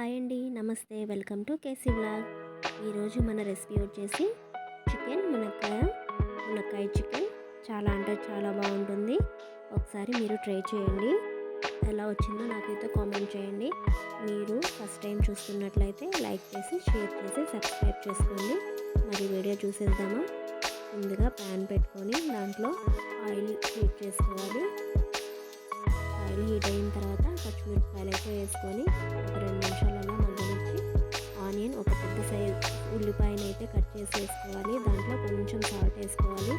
Hi అండి నమస్తే. Welcome to KC blog ఈరోజు మన రెసిపీ వచ్చేసి చికెన్ మునక్కాయ మునక్కాయ చికెన్. చాలా అంటే చాలా బాగుంటుంది. ఒకసారి మీరు ట్రై చేయండి. ఎలా వచ్చిందో నాకైతే కామెంట్ చేయండి. మీరు ఫస్ట్ టైం చూస్తున్నట్లయితే లైక్ చేసి షేర్ చేసి సబ్స్క్రైబ్ చేసుకోండి. మరి వీడియో చూసేద్దామా? ముందుగా ప్యాన్ పెట్టుకొని దాంట్లో ఆయిల్ హీట్ చేసుకోవాలి. హీట్ అయిన తర్వాత పచ్చిమిరపకాయలు అయితే వేసుకొని ఒక రెండు నిమిషాలలో మగ్గనిచ్చి ఆనియన్ ఒక పెద్ద సైజ్ ఉల్లిపాయని అయితే కట్ చేసి వేసుకోవాలి. దాంట్లో కొంచెం సాల్ట్ వేసుకోవాలి.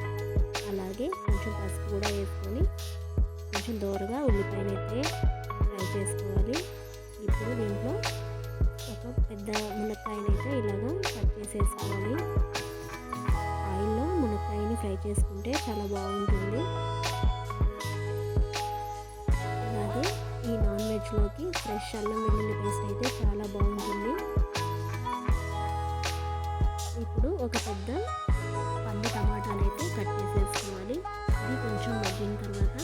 అలాగే కొంచెం పసుపు కూడా వేసుకొని కొంచెం దూరగా ఉల్లిపాయని అయితే ఫ్రై చేసుకోవాలి. ఇప్పుడు దీంట్లో ఒక పెద్ద మునక్కాయని అయితే ఇలాగా కట్ చేసి వేసుకోవాలి. ఆయిల్లో మునక్కాయని ఫ్రై చేసుకుంటే చాలా బాగుంటుంది. నాన్ ఫ్రెష్ అల్లం వెల్లుల్లి పేస్ట్ అయితే చాలా బాగుంటుంది. ఇప్పుడు ఒక పెద్ద పండు టమాటాలు అయితే కట్ చేసేసుకోవాలి. ఇది కొంచెం మగ్గిన తర్వాత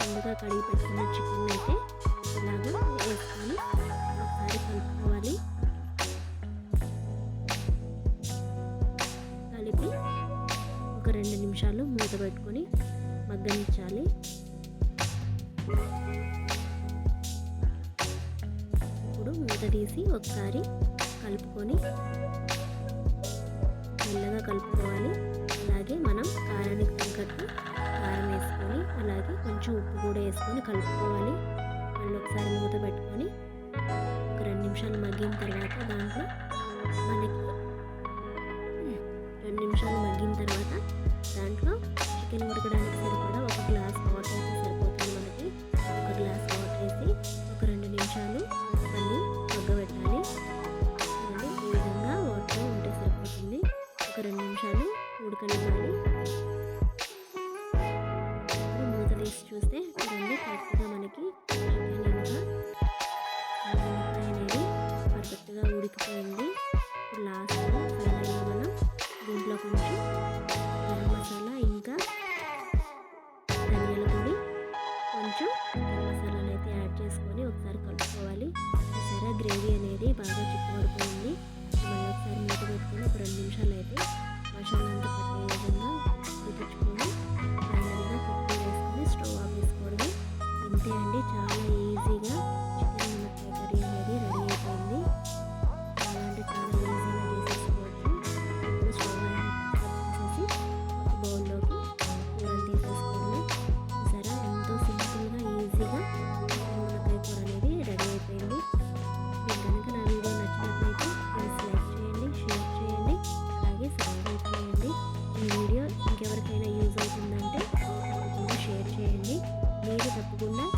ముందుగా కడిగి పెట్టుకున్న చికెన్ అయితే ఇలాగా వేసుకొని ఒకసారి కలుపుకోవాలి. కలిపి ఒక రెండు నిమిషాలు మూత పెట్టుకొని మగ్గనిచ్చాలి. ఇప్పుడు తీసి ఒకసారి కలుపుకొని మెల్లగా కలుపుకోవాలి. అలాగే మనం కారానికి తగ్గట్టు కారం వేసుకొని అలాగే కొంచెం ఉప్పు కూడా వేసుకొని కలుపుకోవాలి. మళ్ళీ ఒకసారి మూత పెట్టుకొని ఒక రెండు నిమిషాలు మగ్గిన తర్వాత దాంట్లో మనకి రెండు నిమిషాలు మగ్గిన తర్వాత దాంట్లో చికెన్ ఉడకడానికి ఉడకనివ్వాలి ఇప్పుడు మూత తీసి చూస్తే చూడండి కరెక్ట్గా మనకి అనేది పర్ఫెక్ట్గా ఉడికిపోయింది. ఇప్పుడు లాస్ట్లో ఫైనల్గా మనం దీంట్లో కొంచెం గరం మసాలా ఇంకా ధనియాల పొడి కొంచెం గరం మసాలాను అయితే యాడ్ చేసుకొని ఒకసారి కలుపుకోవాలి. సరే గ్రేవీ అనేది బాగా చిక్కుపడిపోయింది 보고 있네?